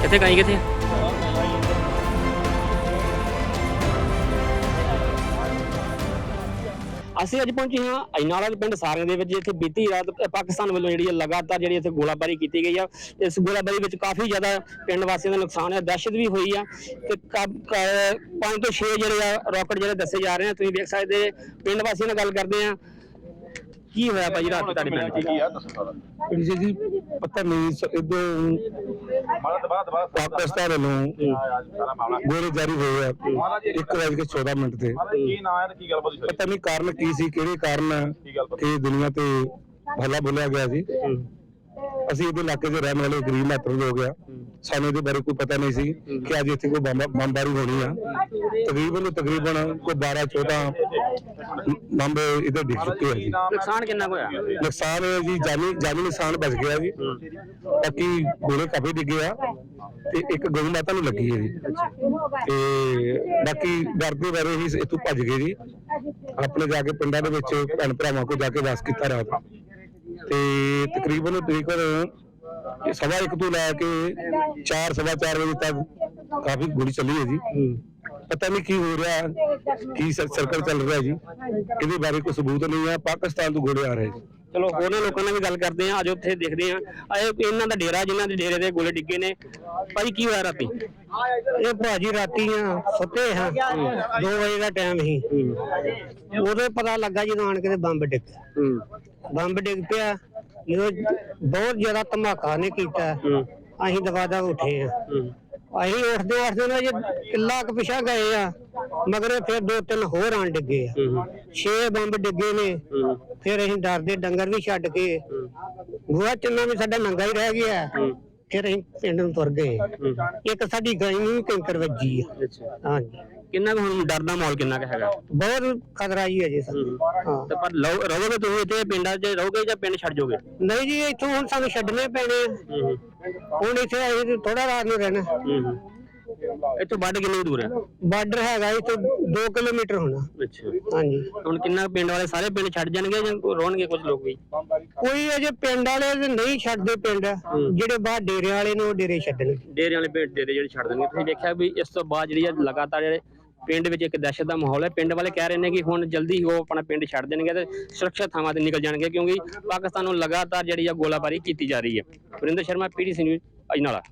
ਕਿੱਥੇ ਗਈ ਕਿੱਥੇ? ਅਸੀਂ ਅੱਜ ਪਹੁੰਚੇ ਹਾਂ ਅਜਨਾਲਾ ਦੇ ਪਿੰਡ ਸਾਰਿਆਂ ਦੇ ਵਿੱਚ, ਜਿੱਥੇ ਬੀਤੀ ਰਾਤ ਪਾਕਿਸਤਾਨ ਵੱਲੋਂ ਜਿਹੜੀ ਹੈ ਲਗਾਤਾਰ ਜਿਹੜੀ ਇੱਥੇ ਗੋਲਾਬਾਰੀ ਕੀਤੀ ਗਈ ਆ। ਇਸ ਗੋਲਾਬਾਰੀ ਵਿੱਚ ਕਾਫੀ ਜ਼ਿਆਦਾ ਪਿੰਡ ਵਾਸੀਆਂ ਦਾ ਨੁਕਸਾਨ ਹੈ ਦਹਿਸ਼ਤ ਵੀ ਹੋਈ ਆ। ਤੇ ਕਾ- ਪੰਜ ਤੋਂ 6 ਜਿਹੜੇ ਆ, ਰਾਕਟ ਜਿਹੜੇ ਦੱਸੇ ਜਾ ਰਹੇ ਆ, ਤੁਸੀਂ ਦੇਖ ਸਕਦੇ, ਪਿੰਡ ਵਾਸੀਆਂ ਨਾਲ ਗੱਲ ਕਰਦੇ ਆ। ਕੀ ਹੋਇਆ ਭਾਜੀ ਰਾਤ ਤੁਹਾਡੇ ਪਿੰਡ 'ਚ ਕੀ ਆ ਦੱਸੋ ਸਾਰਾ। ਪਿੰਡ 'ਚ ਜੀ ਪਤਾ ਨਹੀਂ ਇਦੋਂ ਮਾਲਾ ਦਬਾ ਦਬਾ ਪਾਕਿਸਤਾਨ ਵੱਲੋਂ ਸਾਰਾ ਮਾਮਲਾ। ਗੋਲੇ ਜਾਰੀ ਹੋਏ ਆ। 1:14 ਮਿੰਟ ਤੇ। ਕੀ ਨਾਂ ਹੈ ਤੇ ਕੀ ਗੱਲ ਬੋਲੀ ਪਤਾ ਨਹੀਂ ਕਾਰਨ ਕੀ ਸੀ ਕਿਹੜੇ ਕਾਰਨ ਕੀ ਇਹ ਦੁਨੀਆ ਤੇ ਹੱਲਾ ਬੋਲਿਆ ਗਿਆ ਸੀ। ਅਸੀਂ ਇਹਦੇ ਇਲਾਕੇ ਦੇ ਰਹਿਣ ਵਾਲੇ ਗਰੀਬ ਮਾਤਰ ਲੋਕ ਆ। ਸਾਨੂੰ ਇਹਦੇ ਬਾਰੇ ਕੋਈ ਪਤਾ ਨਹੀਂ ਸੀ ਕਿ ਅੱਜ ਇੱਥੇ ਕੋਈ ਬੰਬ- ਬੰਬਾਰੀ ਹੋਣੀ ਆ। ਤਕਰੀਬਨ ਤਕਰੀਬਨ ਕੋਈ 12 14 ਬੰਬ ਇਹਦੇ ਡਿੱਗ ਚੁੱਕੇ ਆ ਜੀ। ਨੁਕਸਾਨ ਕਿੰਨਾ ਕੁ ਹੋਇਆ? ਨੁਕਸਾਨ ਇਹ ਜੀ ਜਾਨੀ ਜਾਨੀ ਨੁਕਸਾਨ ਬਚ ਗਿਆ ਜੀ। ਬਾਕੀ ਗੋਲੇ ਕਾਫੀ ਡਿੱਗੇ ਆ ਤੇ ਇੱਕ ਗਊ ਮਾਤਾ ਨੂੰ ਲੱਗੀ ਹੈ ਜੀ। ਤੇ ਬਾਕੀ ਡਰਦੇ ਬਾਰੇ ਹੀ ਇੱਥੋਂ ਭੱਜ ਗਏ ਜੀ। ਆਪਣੇ ਜਾ ਕੇ ਪਿੰਡਾਂ ਦੇ ਵਿੱਚ ਭੈਣ ਭਰਾਵਾਂ ਕੋਲ ਜਾ ਕੇ ਵਾਸ ਕੀਤਾ ਰਾਤ। ਤੇ ਤਕਰੀਬਨ ਤਕਰੀਬਨ ਸਵਾ ਇੱਕ ਤੋਂ ਲੈ ਕੇ 4 ਸਵਾ ਚਾਰ ਵਜੇ ਤੱਕ ਕਾਫੀ ਗੋਲੀ ਚੱਲੀ ਹੈ ਜੀ। ਪਤਾ ਨਹੀਂ ਕੀ ਹੋ ਰਿਹਾ ਕੀ ਸਰਕਲ ਚੱਲ ਰਿਹਾ ਜੀ। ਇਹਦੇ ਬਾਰੇ ਕੋਈ ਸਬੂਤ ਨਹੀਂ ਆ ਪਾਕਿਸਤਾਨ ਤੋਂ ਗੋਲੇ ਆ ਰਹੇ ਜੀ ਚਲੋ ਹੋਰਨਾਂ ਲੋਕਾਂ ਨਾਲ ਵੀ ਗੱਲ ਕਰਦੇ ਆ ਅੱਜ ਉੱਥੇ ਦੇਖਦੇ ਆ। ਇਹ ਇਹਨਾਂ ਦਾ ਡੇਰਾ ਜਿਨ੍ਹਾਂ ਦੇ ਡੇਰੇ ਦੇ ਗੋਲੇ ਡਿੱਗੇ ਨੇ। ਭਾਜੀ ਕੀ ਹੋਇਆ ਰਾਤੀ? ਇਹ ਭਾਜੀ ਰਾਤੀ ਆ ਸੁੱਤੇ ਹਾਂ 2 ਵਜੇ ਦਾ ਟਾਈਮ ਸੀ। ਉਦੋਂ ਪਤਾ ਲੱਗਾ ਜਦੋਂ ਆਣ ਕੇ ਤੇ ਬੰਬ ਡਿੱਗਿਆ ਹੂੰ। ਬੰਬ ਡਿੱਗ ਪਿਆ ਜਦੋਂ ਬਹੁਤ ਜ਼ਿਆਦਾ ਧਮਾਕਾ ਨੇ ਕੀਤਾ। ਹੂੰ। ਅਸੀਂ ਦਵਾਦਾ ਉੱਠੇ ਆ। ਹੂੰ। ਅਸੀਂ ਉੱਠਦੇ ਉੱਠਦੇ ਨਾ ਜੇ ਕਿੱਲਾ ਕੁ ਪਿਛਾ ਗਏ ਆ ਮਗਰ ਫਿਰ ਦੋ ਤਿੰਨ ਹੋਰ ਆਣ ਡਿੱਗੇ ਆ। ਛੇ ਬੰਬ ਡਿੱਗੇ ਨੇ। ਫਿਰ ਅਸੀਂ ਡਰਦੇ ਡੰਗਰ ਵੀ ਛੱਡ ਕੇ। ਗੋਆ ਚੰਨਾ ਵੀ ਸਾਡਾ ਨੰਗਾ ਹੀ ਰਹਿ ਗਿਆ। ਫਿਰ ਅਸੀਂ ਪਿੰਡ ਨੂੰ ਤੁਰ ਗਏ। ਇੱਕ ਸਾਡੀ ਗਾਂ ਨੂੰ ਵੀ ਕੈਂਕਰ ਵੱਜੀ ਆ। ਹਾਂਜੀ। ਕਿੰਨਾ ਕੁ ਹੁਣ ਡਰ ਦਾ ਮਾਹੌਲ ਕਿੰਨਾ ਕੁ ਹੈਗਾ? ਬਹੁਤ ਖਤਰਾ ਹੀ ਹੈ ਜੀ ਸਾਨੂੰ। ਹਾਂ। ਤੇ ਪਰ ਲਓ- ਰਹੋਗੇ ਤੁਸੀਂ ਇੱਥੇ ਪਿੰਡਾਂ 'ਚ ਰਹੋਗੇ ਜਾਂ ਪਿੰਡ ਛੱਡ ਜਾਓਗੇ? ਨਹੀਂ ਜੀ ਇੱਥੋਂ ਹੁਣ ਸਾਨੂੰ ਛੱਡਣੇ ਪੈਣੇ ਆ। ਹੁਣ ਇੱਥੇ ਅਸੀਂ ਥੋੜਾ ਰਾਤ ਨੂੰ ਰਹਿਣਾ। ਇੱਥੋਂ ਵੱਡ ਕਿੰਨੀ ਕੁ ਦੂਰ ਹੈ? ਬਾਰਡਰ ਹੈਗਾ ਇੱਥੋਂ 2 ਕਿਲੋਮੀਟਰ ਹੋਣਾ। ਅੱਛਾ। ਹਾਂਜੀ। ਹੁਣ ਕਿੰਨਾ ਕੁ ਪਿੰਡ ਵਾਲੇ ਸਾਰੇ ਪਿੰਡ ਛੱਡ ਜਾਣਗੇ ਜਾਂ ਰਹਿਣਗੇ ਕੁਝ ਲੋਕ ਵੀ? ਕੋਈ ਅਜੇ ਪਿੰਡ ਵਾਲੇ ਤੇ ਨਹੀਂ ਛੱਡਦੇ ਪਿੰਡ। ਜਿਹੜੇ ਬਾਹਰ ਡੇਰੇ ਵਾਲੇ ਨੇ ਉਹ ਡੇਰੇ ਛੱਡਣਗੇ। ਡੇਰੇ ਵਾਲੇ ਪਿੰਡ ਡੇਰੇ ਜਿਹੜੇ ਛੱਡ ਦੇਣਗੇ। ਤੁਸੀਂ ਦੇਖਿਆ ਵੀ ਇਸ ਤੋਂ ਬਾਅਦ ਜਿਹੜੀ ਲਗਾਤਾਰ ਜਿਹੜੇ ਪਿੰਡ ਵਿੱਚ ਇੱਕ ਦਹਿਸ਼ਤ ਦਾ ਮਾਹੌਲ ਹੈ। ਪਿੰਡ ਵਾਲੇ ਕਹਿ ਰਹੇ ਨੇ ਕਿ ਹੁਣ ਜਲਦੀ ਹੀ ਉਹ ਆਪਣਾ ਪਿੰਡ ਛੱਡ ਦੇਣਗੇ ਤੇ ਸੁਰੱਖਿਅਤ ਥਾਵਾਂ ਤੇ ਨਿਕਲ ਜਾਣਗੇ ਕਿਉਂਕਿ ਪਾਕਿਸਤਾਨ ਨੂੰ ਲਗਾਤਾਰ ਜਿਹੜੀ ਆ ਗੋਲਾਬਾਰੀ ਕੀਤੀ ਜਾ ਰਹੀ ਹੈ। Varinder Sharma PDC news, Ajnala.